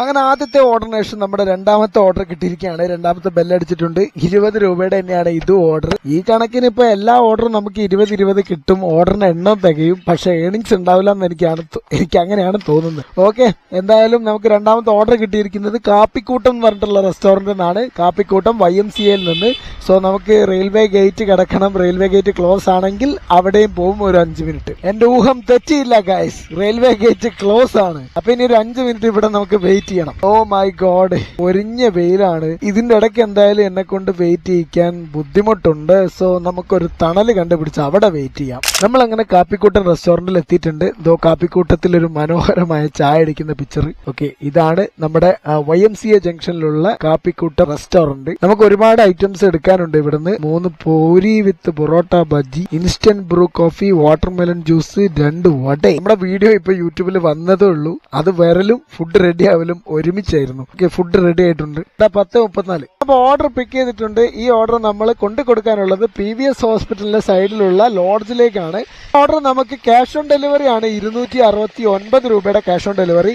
അങ്ങനെ ആദ്യത്തെ ഓർഡറിന് ശേഷം നമ്മുടെ രണ്ടാമത്തെ ഓർഡർ കിട്ടിയിരിക്കുകയാണ്. രണ്ടാമത്തെ ബെല്ലടിച്ചിട്ടുണ്ട് ഇരുപത് രൂപയുടെ തന്നെയാണ് ഇതും ഓർഡർ ഈ കണക്കിന് ഇപ്പൊ എല്ലാ ഓർഡറും നമുക്ക് ഇരുപത് ഇരുപത് കിട്ടും. ഓർഡറിന് എണ്ണം തികയും. പക്ഷെ ഏണിങ്സ് ഉണ്ടാവില്ല എന്ന് എനിക്കാണ് എനിക്ക് അങ്ങനെയാണ് തോന്നുന്നത്. ഓക്കെ എന്തായാലും നമുക്ക് രണ്ടാമത്തെ ഓർഡർ കിട്ടിയിരിക്കുന്നത് കാപ്പിക്കൂട്ടം എന്ന് പറഞ്ഞിട്ടുള്ള റെസ്റ്റോറന്റിൽ നിന്നാണ് കാപ്പിക്കൂട്ടം വൈ എം സി എയിൽ നിന്ന്. സോ നമുക്ക് റെയിൽവേ ഗേറ്റ് കിടക്കണം. റെയിൽവേ ഗേറ്റ് ക്ലോസ് ആണെങ്കിൽ അവിടെയും പോകും ഒരു അഞ്ച് മിനിറ്റ് എന്റെ ഊഹം തെറ്റിയില്ല ഗായ്സ് റെയിൽവേ ഗേറ്റ് ക്ലോസ് ആണ്. അപ്പൊ ഇനി ഒരു അഞ്ച് മിനിറ്റ് ഇവിടെ നമുക്ക് വെയിറ്റ് ചെയ്യണം. ഓ മൈ ഗോഡ് ഒരിഞ്ഞ വെയിലാണ്. ഇതിന്റെ ഇടയ്ക്ക് എന്തായാലും എന്നെ കൊണ്ട് വെയിറ്റ് ചെയ്യിക്കാൻ ബുദ്ധിമുട്ടുണ്ട്. സോ നമുക്കൊരു തണൽ കണ്ടുപിടിച്ച് അവിടെ വെയിറ്റ് ചെയ്യാം. നമ്മൾ അങ്ങനെ കാപ്പിക്കൂട്ടൻ റെസ്റ്റോറന്റിൽ എത്തിയിട്ടുണ്ട്. ഇതോ കാപ്പിക്കൂട്ടത്തിൽ ഒരു മനോഹരമായ ചായ അടിക്കുന്ന പിക്ചർ ഓക്കെ ഇതാണ് നമ്മുടെ വൈ എം സി എ ജംഗ്ഷനിലുള്ള കാപ്പിക്കൂട്ട റെസ്റ്റോറന്റ് നമുക്ക് ഒരുപാട് ഐറ്റംസ് എടുക്കാനുണ്ട് ഇവിടുന്ന്. മൂന്ന് puri with porotta bajji instant Bru coffee watermelon juice രണ്ട് വട. നമ്മുടെ വീഡിയോ ഇപ്പൊ യൂട്യൂബിൽ വന്നതേ ഉള്ളൂ. അത് വരലും ഫുഡ് റെഡി ആവലും ഒരുമിച്ചായിരുന്നു. ഓക്കെ ഫുഡ് റെഡി ആയിട്ടുണ്ട്. ഇതാ പത്ത് മുപ്പത്തിനാല്. അപ്പൊ ഓർഡർ പിക്ക് ചെയ്തിട്ടുണ്ട്. ഈ ഓർഡർ നമ്മൾ കൊണ്ടു കൊടുക്കാനുള്ളത് പി വി എസ് ഹോസ്പിറ്റലിന്റെ സൈഡിലുള്ള ലോഡ്ജിലേക്കാണ് ഓർഡർ നമുക്ക് ക്യാഷ് ഓൺ ഡെലിവറി ആണ്. ഇരുന്നൂറ്റി അറുപത്തി ഒൻപത് രൂപയുടെ ക്യാഷ് ഓൺ ഡെലിവറി